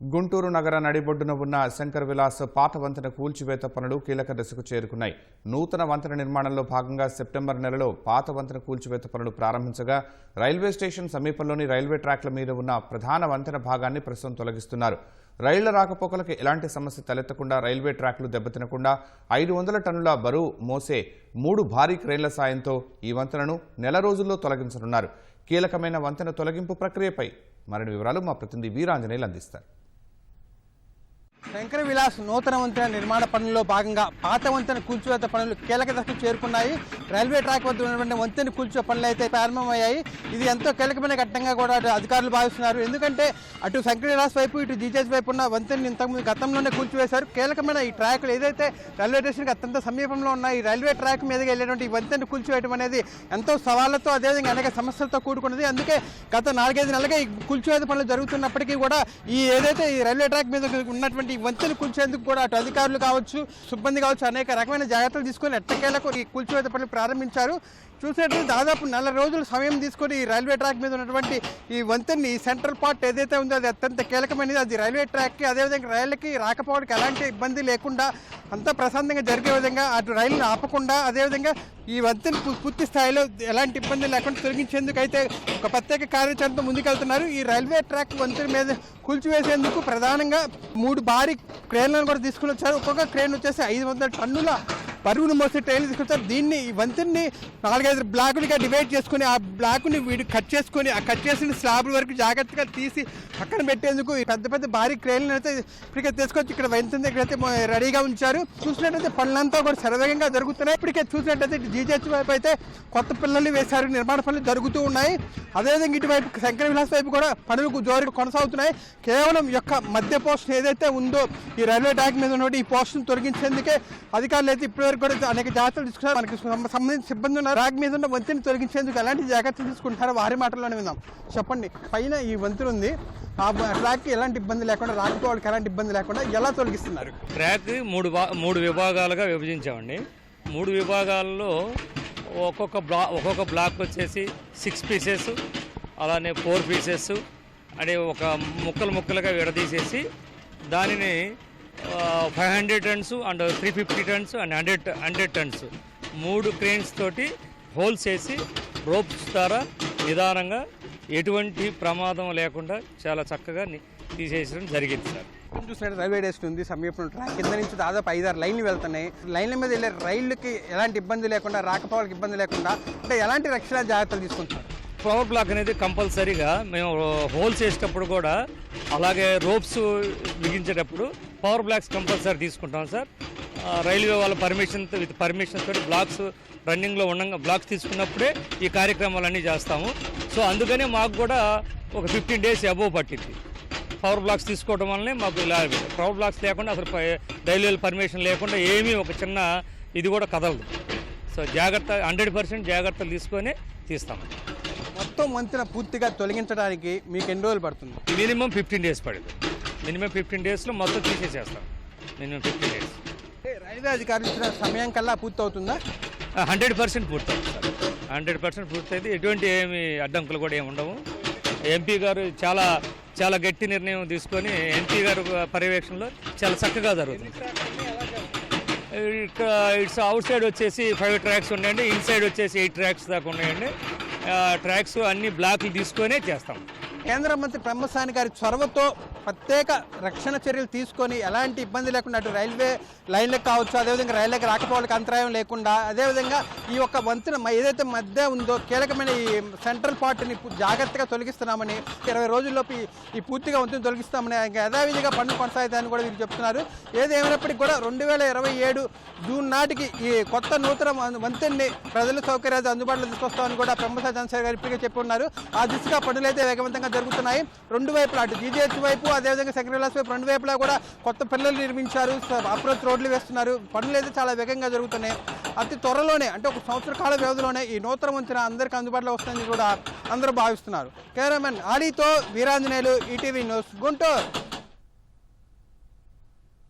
గుంటూరు నగర నడిబొడ్డున ఉన్న శంకర్ విలాస్ పాత వంతెన కూల్చివేత పనులు కీలక దశకు చేరుకున్నాయి. నూతన వంతెన నిర్మాణంలో భాగంగా సెప్టెంబర్ నెలలో పాత వంతెన కూల్చివేత పనులు ప్రారంభించగా రైల్వే స్టేషన్ సమీపంలోని రైల్వే ట్రాక్ల మీద ఉన్న ప్రధాన వంతెన భాగాన్ని ప్రస్తుతం తొలగిస్తున్నారు. రైళ్ళ రాకపోకలకు ఎలాంటి సమస్య తలెత్తకుండా రైల్వే ట్రాక్లు దెబ్బతినకుండా ఐదు వందల టన్నుల బరువు మోసే మూడు భారీ క్రేన్ల సాయంతో ఈ వంతెనను నెల రోజుల్లో తొలగించనున్నారు. కీలకమైన వంతెన తొలగింపు ప్రక్రియపై మరిన్ని వివరాలు మా ప్రతినిధి వీరాంజనేయులు అందిస్తారు. శంకర విలాస్ నూతన వంతెన నిర్మాణ పనుల్లో భాగంగా పాత వంతెన కూల్చివేత పనులు కీలక దశకు చేరుకున్నాయి. రైల్వే ట్రాక్ వద్ద ఉన్నటువంటి వంతెన కూల్చే పనులు అయితే ప్రారంభమయ్యాయి. ఇది ఎంతో కీలకమైన ఘట్టంగా కూడా అటు అధికారులు భావిస్తున్నారు. ఎందుకంటే అటు శంకర విలాస్ వైపు ఇటు జీజేస్ వైపు ఉన్న వంతెన ఇంతకుముందు గతంలోనే కూల్చివేశారు. కీలకమైన ఈ ట్రాక్లు ఏదైతే రైల్వే స్టేషన్కి అత్యంత సమీపంలో ఉన్న ఈ రైల్వే ట్రాక్ మీదకి వెళ్ళేటువంటి ఈ వంతెన కూల్చివేయడం అనేది ఎంతో సవాళ్ళతో అదేవిధంగా అనేక సమస్యలతో కూడుకున్నది. అందుకే గత నాలుగైదు నెలలుగా ఈ కూల్చివేత పనులు జరుగుతున్నప్పటికీ కూడా ఈ ఏదైతే ఈ రైల్వే ట్రాక్ మీద ఉన్నటువంటి ఈ వంతెన కూల్చేందుకు కూడా అటు అధికారులు కావచ్చు సిబ్బంది కావచ్చు అనేక రకమైన జాగ్రత్తలు తీసుకొని ఎట్టకేలకు ఈ కూల్చివేత పనులు ప్రారంభించారు. చూసినట్లయితే దాదాపు నెల రోజులు సమయం తీసుకొని ఈ రైల్వే ట్రాక్ మీద ఉన్నటువంటి ఈ వంతెన్ని సెంట్రల్ పార్ట్ ఏదైతే ఉందో అది అత్యంత కీలకమైనది. అది రైల్వే ట్రాక్కి అదేవిధంగా రైళ్ళకి రాకపోవడానికి ఎలాంటి ఇబ్బంది లేకుండా అంతా ప్రశాంతంగా జరిగే విధంగా అటు రైలును ఆపకుండా అదేవిధంగా ఈ వంతెన పూర్తి స్థాయిలో ఎలాంటి ఇబ్బంది లేకుండా తొలగించేందుకు అయితే ఒక ప్రత్యేక కార్యాచరణతో ముందుకెళ్తున్నారు. ఈ రైల్వే ట్రాక్ వంతెన మీద కూల్చివేసేందుకు ప్రధానంగా మూడు భారీ క్రేన్లను కూడా తీసుకుని వచ్చారు. ఒక్కొక్క క్రేన్ వచ్చేసి ఐదు వందల టన్నుల బరువును మోసే ట్రైన్లు తీసుకొస్తారు. దీన్ని ఈ వంతెన్ని నాలుగైదు బ్లాకులుగా డివైడ్ చేసుకుని ఆ బ్లాక్ని వీడు కట్ చేసుకొని ఆ కట్ చేసిన స్లాబ్ల వరకు జాగ్రత్తగా తీసి పక్కన పెట్టేందుకు ఈ పెద్ద పెద్ద భారీ క్రేన్లను అయితే ఇప్పటికే తీసుకొచ్చి ఇక్కడ వంతెన దగ్గర అయితే రెడీగా ఉంచారు. చూసినట్టయితే పనులంతా కూడా శరవేగంగా జరుగుతున్నాయి. ఇప్పటికే చూసినట్టయితే జీజేహెచ్ వైపు అయితే కొత్త పిల్లలు వేశారు. నిర్మాణ పనులు జరుగుతూ ఉన్నాయి. అదేవిధంగా ఇటువైపు శంకర విలాస్ వైపు కూడా పనులు జోరుగా కొనసాగుతున్నాయి. కేవలం యొక్క మధ్య పోస్ట్ ఏదైతే ఉందో ఈ రైల్వే ట్రాక్ మీద ఉన్నటువంటి ఈ పోస్టును తొలగించేందుకే అధికారులు అయితే ఇప్పుడు ఇప్పటివరకు కూడా అనేక జాగ్రత్తలు తీసుకున్నారు. మనకి సంబంధించిన సిబ్బంది ఉన్న రాగ్ మీద ఉన్న వంతెన తొలగించేందుకు ఎలాంటి జాగ్రత్తలు తీసుకుంటారో వారి మాటల్లోనే విందాం. చెప్పండి. పైన ఈ వంతెన ఉంది. ఆ ట్రాక్కి ఎలాంటి ఇబ్బంది లేకుండా రాకపోవడానికి ఎలాంటి ఇబ్బంది లేకుండా ఎలా తొలగిస్తున్నారు? ట్రాక్ మూడు మూడు విభాగాలుగా విభజించామండి. మూడు విభాగాల్లో ఒక్కొక్క బ్లా ఒక్కొక్క బ్లాక్ వచ్చేసి సిక్స్ పీసెస్ అలానే ఫోర్ పీసెస్ అనే ఒక ముక్కలు ముక్కలుగా విడదీసేసి దానిని five hundred tons and three fifty tons and hundred hundred tons మూడు క్రెయిన్స్ తోటి హోల్స్ వేసి రోప్స్ ద్వారా నిదానంగా ఎటువంటి ప్రమాదం లేకుండా చాలా చక్కగా తీసేయడం జరిగింది సార్. చూసినట్టు రైల్వే స్టేషన్ ఉంది సమీపంలో ట్రాక్. కింద నుంచి దాదాపు ఐదారు లైన్లు వెళ్తున్నాయి. లైన్ల మీద వెళ్ళే రైళ్ళకి ఎలాంటి ఇబ్బంది లేకుండా రాకపోవడానికి ఇబ్బంది లేకుండా అంటే ఎలాంటి రక్షణ జాగ్రత్తలు తీసుకుంటారు పవర్ బ్లాక్ అనేది కంపల్సరీగా మేము హోల్స్ వేసేటప్పుడు కూడా అలాగే రోప్స్ బిగించేటప్పుడు పవర్ బ్లాక్స్ కంపల్సరీ తీసుకుంటాం సార్. రైల్వే వాళ్ళ పర్మిషన్ విత్ పర్మిషన్ తోటి బ్లాక్స్ రన్నింగ్లో ఉండగా బ్లాక్స్ తీసుకున్నప్పుడే ఈ కార్యక్రమాలన్నీ చేస్తాము. సో అందుకనే మాకు కూడా ఒక ఫిఫ్టీన్ డేస్ అబోవ్ పట్టింది. పవర్ బ్లాక్స్ తీసుకోవడం వల్లనే మాకు ఇలా పవర్ బ్లాక్స్ లేకుండా అసలు రైల్వే పర్మిషన్ లేకుండా ఏమీ ఒక చిన్న ఇది కూడా కదలదు. సో జాగ్రత్త హండ్రెడ్ పర్సెంట్ జాగ్రత్తలు తీసుకొని తీస్తాము మొత్తం వంతెన పూర్తిగా తొలగించడానికి మీకు ఎన్ని రోజులు పడుతుంది? మినిమం ఫిఫ్టీన్ డేస్ పడింది మినిమం ఫిఫ్టీన్ డేస్లో మొత్తం తీసేసేస్తాం. Minimum fifteen days. రైల్వే అధికారులు ఇచ్చిన సమయం కల్లా పూర్తి అవుతుందా హండ్రెడ్ పర్సెంట్ పూర్తవుతుంది సార్. హండ్రెడ్ పర్సెంట్ పూర్తయితే ఎటువంటి ఏమి అడ్డంకులు కూడా ఏమి ఉండవు. ఎంపీ గారు చాలా చాలా గట్టి నిర్ణయం తీసుకొని ఎంపీ గారు పర్యవేక్షణలో చాలా చక్కగా జరుగుతుంది. ఇక్కడ ఇట్స్ అవుట్ సైడ్ వచ్చేసి ఫైవ్ ట్రాక్స్ ఉన్నాయండి ఇన్ సైడ్ వచ్చేసి ఎయిట్ ట్రాక్స్ దాకా ఉన్నాయండి. ట్రాక్స్ అన్ని బ్లాక్లు తీసుకొనే చేస్తాం. కేంద్ర మంత్రి బ్రహ్మసాని గారి చొరవతో ప్రత్యేక రక్షణ చర్యలు తీసుకొని ఎలాంటి ఇబ్బంది లేకుండా అటు రైల్వే లైన్లకు కావచ్చు అదేవిధంగా రైళ్ళకి రాకపోవడానికి అంతరాయం లేకుండా అదేవిధంగా ఈ యొక్క వంతెన ఏదైతే మధ్య ఉందో కీలకమైన ఈ సెంట్రల్ పార్ట్ని జాగ్రత్తగా తొలగిస్తున్నామని ఇరవై రోజుల్లోపు ఈ- పూర్తిగా వంతెన తొలగిస్తామని ఇంకా యథావిధిగా పనులు కొనసాగుతాయని కూడా వీరు చెప్తున్నారు. ఏది ఏమైనప్పటికీ కూడా రెండు వేల ఇరవై ఏడు జూన్ నాటికి ఈ కొత్త నూతన వంతెన్ని ప్రజల సౌకర్యాలు అందుబాటులో తీసుకొస్తామని కూడా బ్రహ్మసాని చంద్రశేఖర్ గారు ఇప్పటికే చెప్పి ఉన్నారు. ఆ దిశగా పనులు అయితే వేగవంతంగా జరుగుతున్నాయి. రెండు వైపులా అటు జీజేహెచ్ వైపు అదేవిధంగా సెకండ్ విలాస్ వైపు రెండు వైపులా కూడా కొత్త పిల్లలు నిర్మించారు. అప్రోచ్ రోడ్లు వేస్తున్నారు. పనులు అయితే చాలా వేగంగా జరుగుతున్నాయి. అతి త్వరలోనే అంటే ఒక సంవత్సర కాల వ్యవధిలోనే ఈ నూతన వంతెన అందరికీ అందుబాటులో వస్తుందని కూడా అందరూ భావిస్తున్నారు. కెమెరామెన్ ఆడితో వీరాంజనేయులు ఈటీవీ న్యూస్ గుంటూరు.